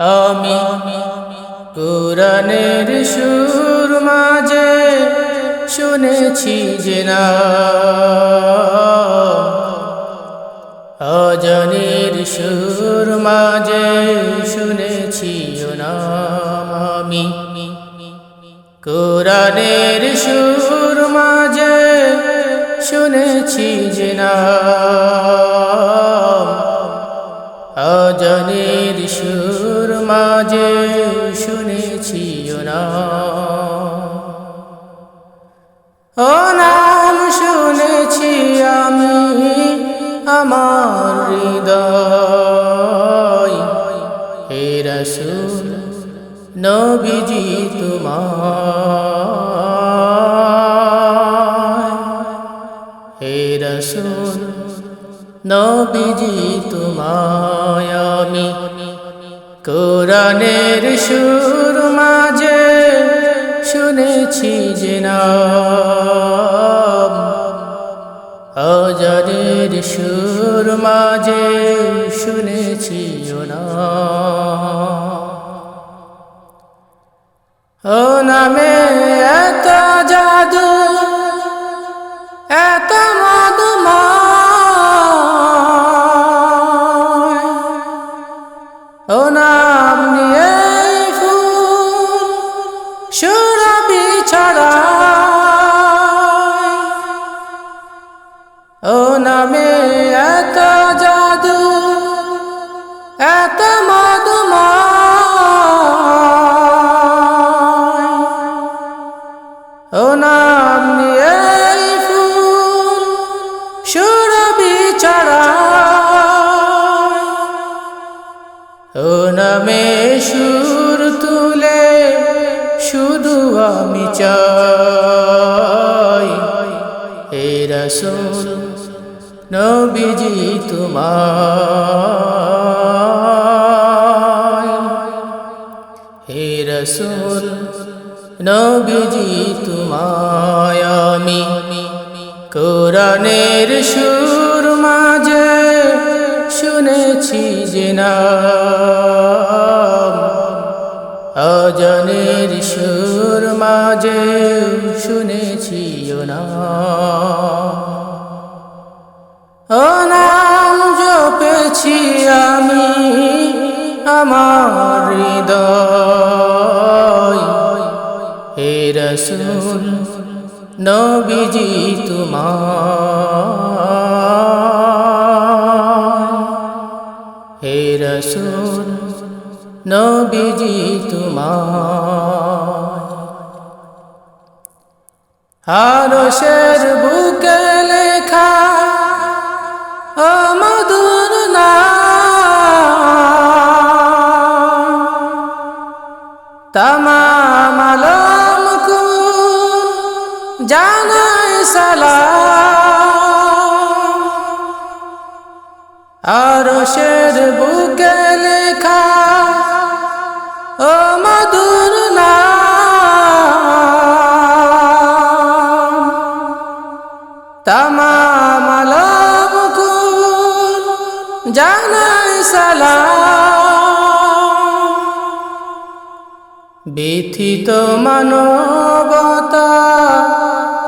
আমি কোরআনের সুর মাঝে শুনেছি যে না। অজনের সুর মাঝে শুনেছি নাম আমি। কোরআনের সুর মাঝে শুনেছি যে না। অজনের সুর মাঝে শুনেছি না ও নাম শুনেছি আমি আমার হৃদয়। হে রসুল, নবীজি তোমার হে রসুল, নবীজি তোমায় আমি কোরআনের সুর মাঝে শুনেছি যে অজরের সুর মাঝে শুনেছি ও নাম। এত জাদু, এত মধুময় ও নাম ও নামে এত জাদু এত মধুময় ও নাম নিয়ে ফুল ও নামে সুর তুলে শুধু আমি চাই। হে রসুল নবীজি তোমায়। হে রসুল, নবীজি তোমায় আমি। সুর মাঝে শুনেছি যে নাম। অজনের সুর মাঝে শুনেছি নাম। ও নাম জপেছি আমি আমার হৃদয়। হে রসুল, নবীজি তোমার হে রসুল, নবীজি তোমার হারসের বুকে তামাম আলম কুল জানাই সালাম। আরশের বুকে লেখা, ও মধুর নাম। তামাম আলম কুল জানাই সালাম। ব্যথিত মানবতা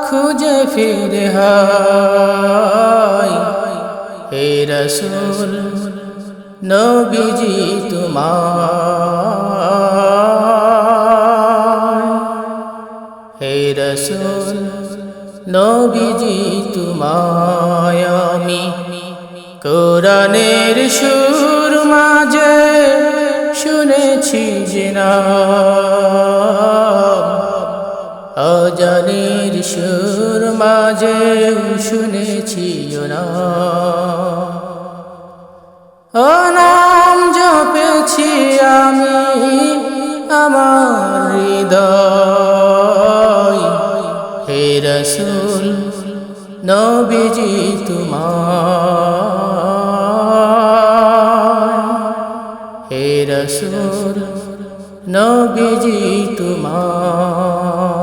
খুঁজে ফিরে হে রসুল, নবীজি তোমার হে রসুল, নবীজি তোমায়। আমি কোরআনের সুর মাঝে শুনেছি নাম। অজানের সুর মাঝে শুনেছি নাম। ও নাম জপেছি আমি আমার হৃদয়। হে রসুল, নবীজি তোমার হে রসুর নবীজি তোমার